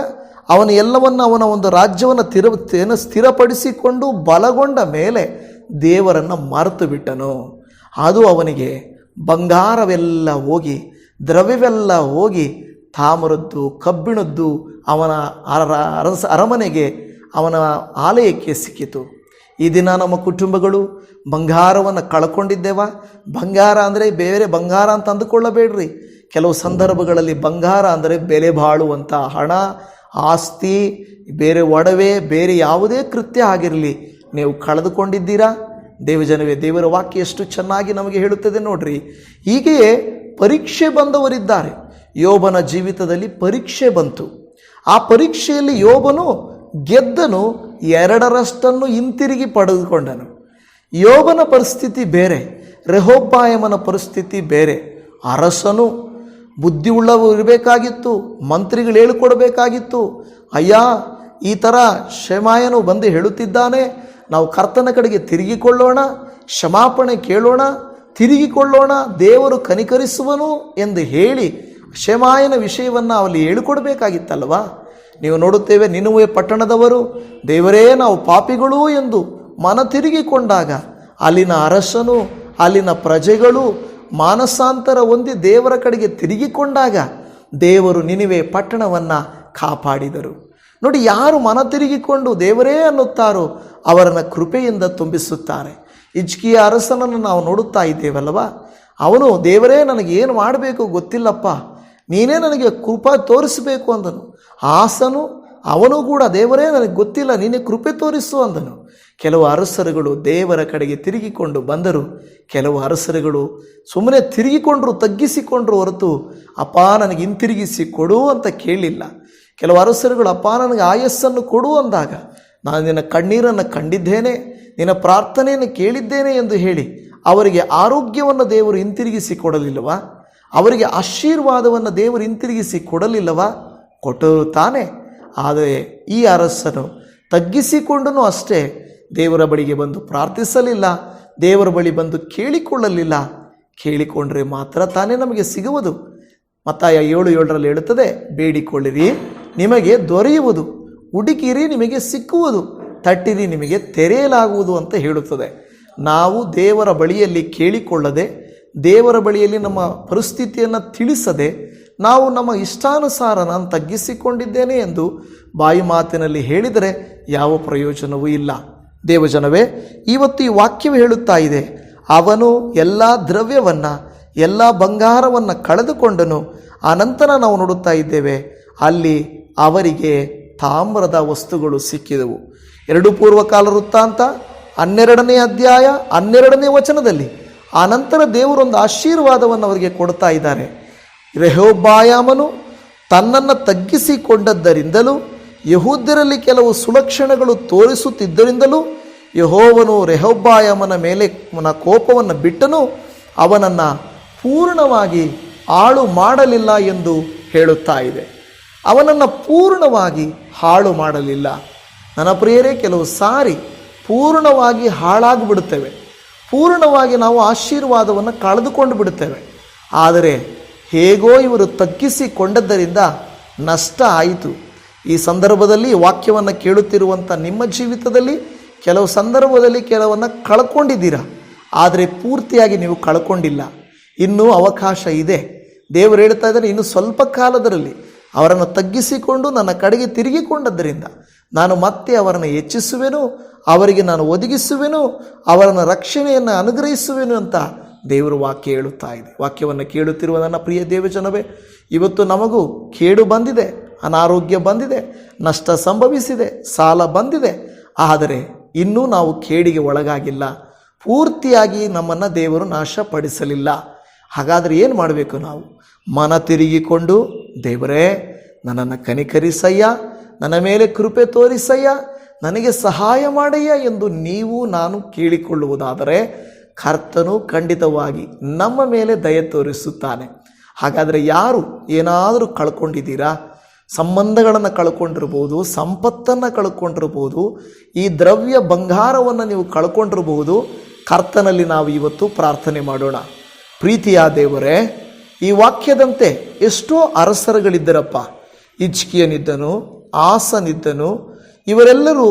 ಅವನು ಎಲ್ಲವನ್ನು ಅವನ ಒಂದು ರಾಜ್ಯವನ್ನು ತಿರ ಸ್ಥಿರಪಡಿಸಿಕೊಂಡು ಬಲಗೊಂಡ ಮೇಲೆ ದೇವರನ್ನು ಮರೆತು ಬಿಟ್ಟನು. ಅದು ಅವನಿಗೆ ಬಂಗಾರವೆಲ್ಲ ಹೋಗಿ, ದ್ರವ್ಯವೆಲ್ಲ ಹೋಗಿ ತಾಮರದ್ದು, ಕಬ್ಬಿಣದ್ದು ಅವನ ಅರ, ಅರಸ, ಅರಮನೆಗೆ ಅವನ ಆಲಯಕ್ಕೆ ಸಿಕ್ಕಿತು. ಈ ದಿನ ನಮ್ಮ ಕುಟುಂಬಗಳು ಬಂಗಾರವನ್ನು ಕಳ್ಕೊಂಡಿದ್ದೇವ? ಬಂಗಾರ ಅಂದರೆ ಬೇರೆ ಬಂಗಾರ ಅಂತ ಅಂದುಕೊಳ್ಳಬೇಡ್ರಿ. ಕೆಲವು ಸಂದರ್ಭಗಳಲ್ಲಿ ಬಂಗಾರ ಅಂದರೆ ಬೆಲೆ ಬಾಳುವಂಥ ಹಣ ಆಸ್ತಿ, ಬೇರೆ ಒಡವೆ, ಬೇರೆ ಯಾವುದೇ ಕೃತ್ಯ ಆಗಿರಲಿ, ನೀವು ಕಳೆದುಕೊಂಡಿದ್ದೀರಾ? ದೇವಜನವೇ, ದೇವರ ವಾಕ್ಯ ಎಷ್ಟು ಚೆನ್ನಾಗಿ ನಮಗೆ ಹೇಳುತ್ತದೆ ನೋಡ್ರಿ. ಹೀಗೆಯೇ ಪರೀಕ್ಷೆ ಬಂದವರಿದ್ದಾರೆ. ಯೋಬನ ಜೀವಿತದಲ್ಲಿ ಪರೀಕ್ಷೆ ಬಂತು. ಆ ಪರೀಕ್ಷೆಯಲ್ಲಿ ಯೋಬನು ಗೆದ್ದನು, ಎರಡರಷ್ಟನ್ನು ಹಿಂತಿರುಗಿ ಪಡೆದುಕೊಂಡನು. ಯೋಬನ ಪರಿಸ್ಥಿತಿ ಬೇರೆ, ರೆಹೋಬ್ಬಾಯಮನ ಪರಿಸ್ಥಿತಿ ಬೇರೆ. ಅರಸನು ಬುದ್ಧಿ ಉಳ್ಳವರು ಇರಬೇಕಾಗಿತ್ತು, ಮಂತ್ರಿಗಳು ಹೇಳಿಕೊಡಬೇಕಾಗಿತ್ತು. ಅಯ್ಯ, ಈ ಥರ ಶಮಾಯನು ಬಂದು ಹೇಳುತ್ತಿದ್ದಾನೆ, ನಾವು ಕರ್ತನ ಕಡೆಗೆ ತಿರುಗಿಕೊಳ್ಳೋಣ, ಕ್ಷಮಾಪಣೆ ಕೇಳೋಣ, ತಿರುಗಿಕೊಳ್ಳೋಣ, ದೇವರು ಕನಿಕರಿಸುವನು ಎಂದು ಹೇಳಿ ಶಮಾಯನ ವಿಷಯವನ್ನು ಅವಲ್ಲಿ ಹೇಳಿಕೊಡಬೇಕಾಗಿತ್ತಲ್ವಾ? ನೀವು ನೋಡುತ್ತೇವೆ ನಿನ್ನುವೆ ಪಟ್ಟಣದವರು, ದೇವರೇ, ನಾವು ಪಾಪಿಗಳು ಎಂದು ಮನ ತಿರುಗಿಕೊಂಡಾಗ ಅಲ್ಲಿನ ಅರಸನು, ಅಲ್ಲಿನ ಪ್ರಜೆಗಳು ಮಾನಸಾಂತರ ಹೊಂದಿ ದೇವರ ಕಡೆಗೆ ತಿರುಗಿಕೊಂಡಾಗ ದೇವರು ನಿನಿವೆ ಪಟ್ಟಣವನ್ನು ಕಾಪಾಡಿದರು. ನೋಡಿ, ಯಾರು ಮನ ತಿರುಗಿಕೊಂಡು ದೇವರೇ ಅನ್ನುತ್ತಾರೋ ಅವರನ್ನು ಕೃಪೆಯಿಂದ ತುಂಬಿಸುತ್ತಾರೆ. ಇಜ್ಕಿಯ ಅರಸನನ್ನು ನಾವು ನೋಡುತ್ತಾ ಇದ್ದೇವಲ್ವಾ ಅವನು ದೇವರೇ, ನನಗೆ ಏನು ಮಾಡಬೇಕು ಗೊತ್ತಿಲ್ಲಪ್ಪ. ನೀನೇ ನನಗೆ ಕೃಪಾ ತೋರಿಸಬೇಕು ಅಂದನು. ಆಸನು ಅವನು ಕೂಡ, ದೇವರೇ, ನನಗೆ ಗೊತ್ತಿಲ್ಲ ನೀನೇ ಕೃಪೆ ತೋರಿಸು ಅಂದನು. ಕೆಲವು ಅರಸರುಗಳು ದೇವರ ಕಡೆಗೆ ತಿರುಗಿಕೊಂಡು ಬಂದರು. ಕೆಲವು ಅರಸರುಗಳು ಸುಮ್ಮನೆ ತಿರುಗಿಕೊಂಡ್ರು, ತಗ್ಗಿಸಿಕೊಂಡ್ರು ಹೊರತು, ಅಪ್ಪ, ನನಗೆ ಹಿಂತಿರುಗಿಸಿ ಕೊಡು ಅಂತ ಕೇಳಿಲ್ಲ. ಕೆಲವು ಅರಸರುಗಳು, ಅಪ್ಪ, ನನಗೆ ಆಯಸ್ಸನ್ನು ಕೊಡು ಅಂದಾಗ, ನಾನು ನಿನ್ನ ಕಣ್ಣೀರನ್ನು ಕಂಡಿದ್ದೇನೆ, ನಿನ್ನ ಪ್ರಾರ್ಥನೆಯನ್ನು ಕೇಳಿದ್ದೇನೆ ಎಂದು ಹೇಳಿ, ಅವರಿಗೆ ಆರೋಗ್ಯವನ್ನು ದೇವರು ಹಿಂತಿರುಗಿಸಿ ಕೊಡಲಿಲ್ಲವಾ? ಅವರಿಗೆ ಆಶೀರ್ವಾದವನ್ನು ದೇವರು ಹಿಂತಿರುಗಿಸಿ ಕೊಡಲಿಲ್ಲವಾ? ಕೊಟ್ಟರು ತಾನೇ. ಆದರೆ ಈ ಅರಸನು ತಗ್ಗಿಸಿಕೊಂಡನು ಅಷ್ಟೇ. ದೇವರ ಬಳಿಗೆ ಬಂದು ಪ್ರಾರ್ಥಿಸಲಿಲ್ಲ. ದೇವರ ಬಳಿ ಬಂದು ಕೇಳಿಕೊಳ್ಳಲಿಲ್ಲ. ಕೇಳಿಕೊಂಡ್ರೆ ಮಾತ್ರ ತಾನೇ ನಮಗೆ ಸಿಗುವುದು. ಮತ್ತಾಯ ಏಳು ಏಳರಲ್ಲಿ ಹೇಳುತ್ತದೆ, ಬೇಡಿಕೊಳ್ಳಿರಿ, ನಿಮಗೆ ದೊರೆಯುವುದು. ಹುಡುಕಿರಿ, ನಿಮಗೆ ಸಿಕ್ಕುವುದು. ತಟ್ಟಿರಿ, ನಿಮಗೆ ತೆರೆಯಲಾಗುವುದು ಅಂತ ಹೇಳುತ್ತದೆ. ನಾವು ದೇವರ ಬಳಿಯಲ್ಲಿ ಕೇಳಿಕೊಳ್ಳದೆ, ದೇವರ ಬಳಿಯಲ್ಲಿ ನಮ್ಮ ಪರಿಸ್ಥಿತಿಯನ್ನು ತಿಳಿಸದೆ ನಾವು ನಮ್ಮ ಇಷ್ಟಾನುಸಾರ ನಾನು ತಗ್ಗಿಸಿಕೊಂಡಿದ್ದೇನೆ ಎಂದು ಬಾಯಿ ಮಾತಿನಲ್ಲಿ ಹೇಳಿದರೆ ಯಾವ ಪ್ರಯೋಜನವೂ ಇಲ್ಲ. ದೇವಜನವೇ, ಇವತ್ತು ಈ ವಾಕ್ಯವು ಹೇಳುತ್ತಾ ಇದೆ, ಅವನು ಎಲ್ಲ ದ್ರವ್ಯವನ್ನು, ಎಲ್ಲ ಬಂಗಾರವನ್ನು ಕಳೆದುಕೊಂಡನು, ಆನಂತರ ನಾವು ನೋಡುತ್ತಾ ಇದ್ದೇವೆ, ಅಲ್ಲಿ ಅವರಿಗೆ ತಾಮ್ರದ ವಸ್ತುಗಳು ಸಿಕ್ಕಿದವು. ಎರಡು ಪೂರ್ವಕಾಲ ವೃತ್ತಾಂತ, ಹನ್ನೆರಡನೇ ಅಧ್ಯಾಯ, ಹನ್ನೆರಡನೇ ವಚನದಲ್ಲಿ, ಆನಂತರ ದೇವರೊಂದು ಆಶೀರ್ವಾದವನ್ನು ಅವರಿಗೆ ಕೊಡ್ತಾ ಇದ್ದಾರೆ. ರೆಹೋಬಾಯಾಮನು ತನ್ನನ್ನು ತಗ್ಗಿಸಿಕೊಂಡದ್ದರಿಂದಲೂ, ಯಹೂದ್ಯರಲ್ಲಿ ಕೆಲವು ಸುಲಕ್ಷಣಗಳು ತೋರಿಸುತ್ತಿದ್ದರಿಂದಲೂ, ಯಹೋವನು ರೆಹೋಬಾಯಾಮನ ಮೇಲೆ ಕೋಪವನ್ನು ಬಿಟ್ಟನು, ಅವನನ್ನು ಪೂರ್ಣವಾಗಿ ಹಾಳು ಮಾಡಲಿಲ್ಲ ಎಂದು ಹೇಳುತ್ತಾ ಇದೆ. ಅವನನ್ನು ಪೂರ್ಣವಾಗಿ ಹಾಳು ಮಾಡಲಿಲ್ಲ. ನನ್ನ ಪ್ರಿಯರೇ, ಕೆಲವು ಸಾರಿ ಪೂರ್ಣವಾಗಿ ಹಾಳಾಗಿಬಿಡುತ್ತೇವೆ. ಪೂರ್ಣವಾಗಿ ನಾವು ಆಶೀರ್ವಾದವನ್ನು ಕಳೆದುಕೊಂಡು ಬಿಡುತ್ತೇವೆ. ಆದರೆ ಹೇಗೋ ಇವರು ತಗ್ಗಿಸಿಕೊಂಡದ್ದರಿಂದ ನಷ್ಟ ಆಯಿತು. ಈ ಸಂದರ್ಭದಲ್ಲಿ ವಾಕ್ಯವನ್ನು ಕೇಳುತ್ತಿರುವಂಥ ನಿಮ್ಮ ಜೀವಿತದಲ್ಲಿ ಕೆಲವು ಸಂದರ್ಭದಲ್ಲಿ ಕೆಲವನ್ನು ಕಳ್ಕೊಂಡಿದ್ದೀರಾ. ಆದರೆ ಪೂರ್ತಿಯಾಗಿ ನೀವು ಕಳ್ಕೊಂಡಿಲ್ಲ. ಇನ್ನೂ ಅವಕಾಶ ಇದೆ. ದೇವರು ಹೇಳ್ತಾ ಇದ್ದಾರೆ ಇನ್ನು ಸ್ವಲ್ಪ ಕಾಲದರಲ್ಲಿ ಅವರನ್ನು ತಗ್ಗಿಸಿಕೊಂಡು ನನ್ನ ಕಡೆಗೆ ತಿರುಗಿಕೊಂಡದ್ದರಿಂದ ನಾನು ಮತ್ತೆ ಅವರನ್ನು ಹೆಚ್ಚಿಸುವೆನು, ಅವರಿಗೆ ನಾನು ಒದಗಿಸುವೆನು, ಅವರನ್ನು ರಕ್ಷಣೆಯನ್ನು ಅನುಗ್ರಹಿಸುವೆನು ಅಂತ ದೇವರು ವಾಕ್ಯ ಹೇಳುತ್ತಾ ಇದೆ. ವಾಕ್ಯವನ್ನು ಕೇಳುತ್ತಿರುವ ನನ್ನ ಪ್ರಿಯ ದೇವಜನವೇ ಇವತ್ತು ನಮಗೂ ಕೇಡು ಬಂದಿದೆ, ಅನಾರೋಗ್ಯ ಬಂದಿದೆ, ನಷ್ಟ ಸಂಭವಿಸಿದೆ, ಸಾಲ ಬಂದಿದೆ. ಆದರೆ ಇನ್ನೂ ನಾವು ಕೇಡಿಗೆ ಒಳಗಾಗಿಲ್ಲ. ಪೂರ್ತಿಯಾಗಿ ನಮ್ಮನ್ನು ದೇವರು ನಾಶಪಡಿಸಲಿಲ್ಲ. ಹಾಗಾದರೆ ಏನು ಮಾಡಬೇಕು ನಾವು? ಮನ ತಿರುಗಿಕೊಂಡು, ದೇವರೇ, ನನ್ನನ್ನು ಕನಿಕರಿಸಯ್ಯ, ನನ್ನ ಮೇಲೆ ಕೃಪೆ ತೋರಿಸಯ್ಯ, ನನಗೆ ಸಹಾಯ ಮಾಡಯ್ಯ ಎಂದು ನೀವು ನಾನು ಕೇಳಿಕೊಳ್ಳುವುದಾದರೆ ಕರ್ತನು ಖಂಡಿತವಾಗಿ ನಮ್ಮ ಮೇಲೆ ದಯ ತೋರಿಸುತ್ತಾನೆ. ಹಾಗಾದರೆ ಯಾರು ಏನಾದರೂ ಕಳ್ಕೊಂಡಿದ್ದೀರಾ? ಸಂಬಂಧಗಳನ್ನು ಕಳ್ಕೊಂಡಿರ್ಬೋದು, ಸಂಪತ್ತನ್ನು ಕಳ್ಕೊಂಡಿರ್ಬೋದು, ಈ ದ್ರವ್ಯ ಬಂಗಾರವನ್ನು ನೀವು ಕಳ್ಕೊಂಡಿರಬಹುದು ಕರ್ತನಲ್ಲಿ ನಾವು ಇವತ್ತು ಪ್ರಾರ್ಥನೆ ಮಾಡೋಣ. ಪ್ರೀತಿಯ ದೇವರೇ, ಈ ವಾಕ್ಯದಂತೆ ಎಷ್ಟೋ ಅರಸರುಗಳಿದ್ದರಪ್ಪ. ಇಜ್ಕಿಯನಿದ್ದನು ಆಸನಿದ್ದನು, ಇವರೆಲ್ಲರೂ,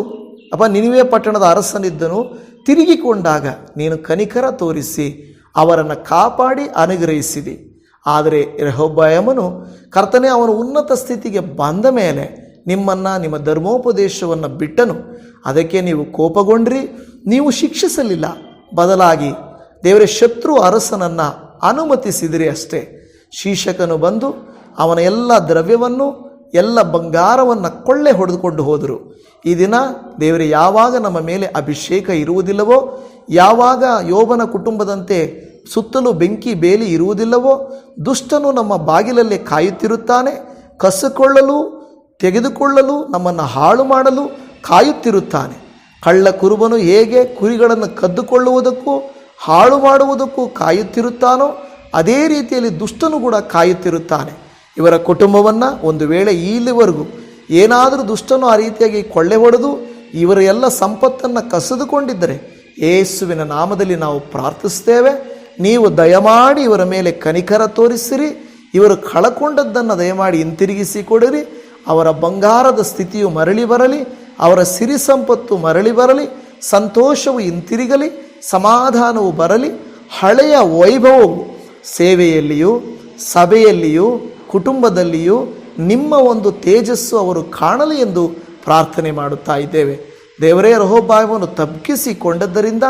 ಅಪ್ಪ, ನಿನಿವೆ ಪಟ್ಟಣದ ಅರಸನಿದ್ದನು ತಿರುಗಿಕೊಂಡಾಗ ನೀನು ಕನಿಕರ ತೋರಿಸಿ ಅವರನ್ನು ಕಾಪಾಡಿ ಅನುಗ್ರಹಿಸಿದಿ. ಆದರೆ ರೆಹೊಬ್ಬಯಮನು ಕರ್ತನೆ ಅವನು ಉನ್ನತ ಸ್ಥಿತಿಗೆ ಬಂದ ಮೇಲೆ ನಿಮ್ಮನ್ನು ನಿಮ್ಮ ಧರ್ಮೋಪದೇಶವನ್ನು ಬಿಟ್ಟನು. ಅದಕ್ಕೆ ನೀವು ಕೋಪಗೊಂಡ್ರಿ, ನೀವು ಶಿಕ್ಷಿಸಲಿಲ್ಲ. ಬದಲಾಗಿ ದೇವರ ಶತ್ರು ಅರಸನನ್ನು ಅನುಮತಿಸಿದಿರಿ ಅಷ್ಟೇ. ಶೀರ್ಷಕನು ಬಂದು ಅವನ ಎಲ್ಲ ದ್ರವ್ಯವನ್ನು ಎಲ್ಲ ಬಂಗಾರವನ್ನು ಕೊಳ್ಳೆ ಹೊಡೆದುಕೊಂಡು ಹೋದರು. ಈ ದಿನ ದೇವರು, ಯಾವಾಗ ನಮ್ಮ ಮೇಲೆ ಅಭಿಷೇಕ ಇರುವುದಿಲ್ಲವೋ, ಯಾವಾಗ ಯೋಬನ ಕುಟುಂಬದಂತೆ ಸುತ್ತಲೂ ಬೆಂಕಿ ಬೇಲಿ ಇರುವುದಿಲ್ಲವೋ, ದುಷ್ಟನು ನಮ್ಮ ಬಾಗಿಲಲ್ಲೇ ಕಾಯುತ್ತಿರುತ್ತಾನೆ. ಕಸಿಕೊಳ್ಳಲು, ತೆಗೆದುಕೊಳ್ಳಲು, ನಮ್ಮನ್ನು ಹಾಳು ಮಾಡಲು ಕಾಯುತ್ತಿರುತ್ತಾನೆ. ಕಳ್ಳ ಕುರುಬನು ಹೇಗೆ ಕುರಿಗಳನ್ನು ಕದ್ದುಕೊಳ್ಳುವುದಕ್ಕೂ, ಹಾಳು ಮಾಡುವುದಕ್ಕೂ ಕಾಯುತ್ತಿರುತ್ತಾನೋ, ಅದೇ ರೀತಿಯಲ್ಲಿ ದುಷ್ಟನು ಕೂಡ ಕಾಯುತ್ತಿರುತ್ತಾನೆ. ಇವರ ಕುಟುಂಬವನ್ನು ಒಂದು ವೇಳೆ ಇಲ್ಲಿವರೆಗೂ ಏನಾದರೂ ದುಷ್ಟನು ಆ ರೀತಿಯಾಗಿ ಕೊಳ್ಳೆ ಹೊಡೆದು ಇವರ ಎಲ್ಲ ಸಂಪತ್ತನ್ನು ಕಸಿದುಕೊಂಡಿದ್ದರೆ ಯೇಸುವಿನ ನಾಮದಲ್ಲಿ ನಾವು ಪ್ರಾರ್ಥಿಸ್ತೇವೆ ನೀವು ದಯಮಾಡಿ ಇವರ ಮೇಲೆ ಕನಿಕರ ತೋರಿಸಿರಿ. ಇವರು ಕಳಕೊಂಡದ್ದನ್ನು ದಯಮಾಡಿ ಹಿಂತಿರುಗಿಸಿ ಕೊಡಿರಿ. ಅವರ ಬಂಗಾರದ ಸ್ಥಿತಿಯು ಮರಳಿ ಬರಲಿ. ಅವರ ಸಿರಿ ಸಂಪತ್ತು ಮರಳಿ ಬರಲಿ. ಸಂತೋಷವು ಹಿಂತಿರುಗಲಿ. ಸಮಾಧಾನವು ಬರಲಿ. ಹಳೆಯ ವೈಭವವು ಸೇವೆಯಲ್ಲಿಯೂ ಸಭೆಯಲ್ಲಿಯೂ ಕುಟುಂಬದಲ್ಲಿಯೂ ನಿಮ್ಮ ಒಂದು ತೇಜಸ್ಸು ಅವರು ಕಾಣಲಿ ಎಂದು ಪ್ರಾರ್ಥನೆ ಮಾಡುತ್ತಾ ಇದ್ದೇವೆ. ದೇವರೇ ರಹೋಭಾವವನ್ನು ತಪ್ಪಿಸಿಕೊಂಡದ್ದರಿಂದ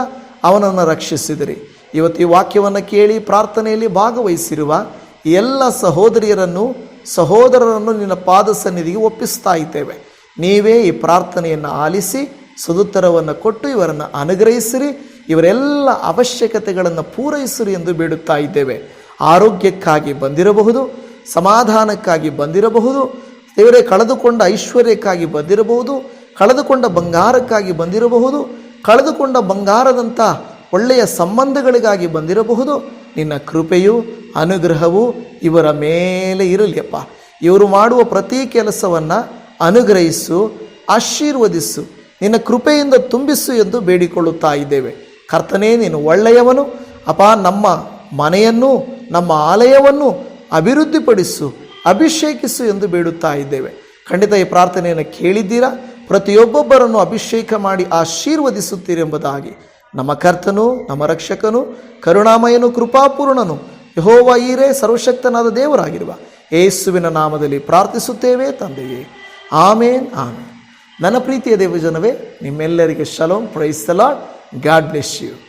ಅವನನ್ನು ರಕ್ಷಿಸಿದಿರಿ. ಇವತ್ತು ಈ ವಾಕ್ಯವನ್ನು ಕೇಳಿ ಪ್ರಾರ್ಥನೆಯಲ್ಲಿ ಭಾಗವಹಿಸಿರುವ ಎಲ್ಲ ಸಹೋದರಿಯರನ್ನು, ಸಹೋದರರನ್ನು ನಿನ್ನ ಪಾದ ಸನ್ನಿಧಿಗೆ ಒಪ್ಪಿಸ್ತಾ ಇದ್ದೇವೆ. ನೀವೇ ಈ ಪ್ರಾರ್ಥನೆಯನ್ನು ಆಲಿಸಿ, ಸದುತ್ತರವನ್ನು ಕೊಟ್ಟು ಇವರನ್ನು ಅನುಗ್ರಹಿಸಿರಿ. ಇವರೆಲ್ಲ ಅವಶ್ಯಕತೆಗಳನ್ನು ಪೂರೈಸಿರಿ ಎಂದು ಬೇಡುತ್ತಾ ಇದ್ದೇವೆ. ಆರೋಗ್ಯಕ್ಕಾಗಿ ಬಂದಿರಬಹುದು. ಸಮಾಧಾನಕ್ಕಾಗಿ ಬಂದಿರಬಹುದು, ದೇವರೇ ಕಳೆದುಕೊಂಡ ಐಶ್ವರ್ಯಕ್ಕಾಗಿ ಬಂದಿರಬಹುದು, ಕಳೆದುಕೊಂಡ ಬಂಗಾರಕ್ಕಾಗಿ ಬಂದಿರಬಹುದು, ಕಳೆದುಕೊಂಡ ಬಂಗಾರದಂಥ ಒಳ್ಳೆಯ ಸಂಬಂಧಗಳಿಗಾಗಿ ಬಂದಿರಬಹುದು. ನಿನ್ನ ಕೃಪೆಯು ಅನುಗ್ರಹವು ಇವರ ಮೇಲೆ ಇರಲಿಯಪ್ಪ. ಇವರು ಮಾಡುವ ಪ್ರತಿ ಕೆಲಸವನ್ನು ಅನುಗ್ರಹಿಸು, ಆಶೀರ್ವದಿಸು, ನಿನ್ನ ಕೃಪೆಯಿಂದ ತುಂಬಿಸು ಎಂದು ಬೇಡಿಕೊಳ್ಳುತ್ತಾ ಇದ್ದೇವೆ. ಕರ್ತನೇ, ನೀನು ಒಳ್ಳೆಯವನು. ಅಪ, ನಮ್ಮ ಮನೆಯನ್ನು, ನಮ್ಮ ಆಲಯವನ್ನು ಅಭಿವೃದ್ಧಿಪಡಿಸು, ಅಭಿಷೇಕಿಸು ಎಂದು ಬೇಡುತ್ತಾ ಇದ್ದೇವೆ. ಖಂಡಿತ ಈ ಪ್ರಾರ್ಥನೆಯನ್ನು ಕೇಳಿದ್ದೀರಾ? ಪ್ರತಿಯೊಬ್ಬೊಬ್ಬರನ್ನು ಅಭಿಷೇಕ ಮಾಡಿ ಆಶೀರ್ವದಿಸುತ್ತೀರೆಂಬುದಾಗಿ ನಮ್ಮ ಕರ್ತನು, ನಮ್ಮ ರಕ್ಷಕನು, ಕರುಣಾಮಯನು, ಕೃಪಾಪೂರ್ಣನು, ಯಹೋವ ಈರೇ, ಸರ್ವಶಕ್ತನಾದ ದೇವರಾಗಿರುವ ಯೇಸುವಿನ ನಾಮದಲ್ಲಿ ಪ್ರಾರ್ಥಿಸುತ್ತೇವೆ ತಂದೆಯೇ. ಆಮೇನ್ ಆಮೇನ್. ನನ್ನ ಪ್ರೀತಿಯ ದೇವಜನವೇ, ನಿಮ್ಮೆಲ್ಲರಿಗೆ shalom praise lord God bless you.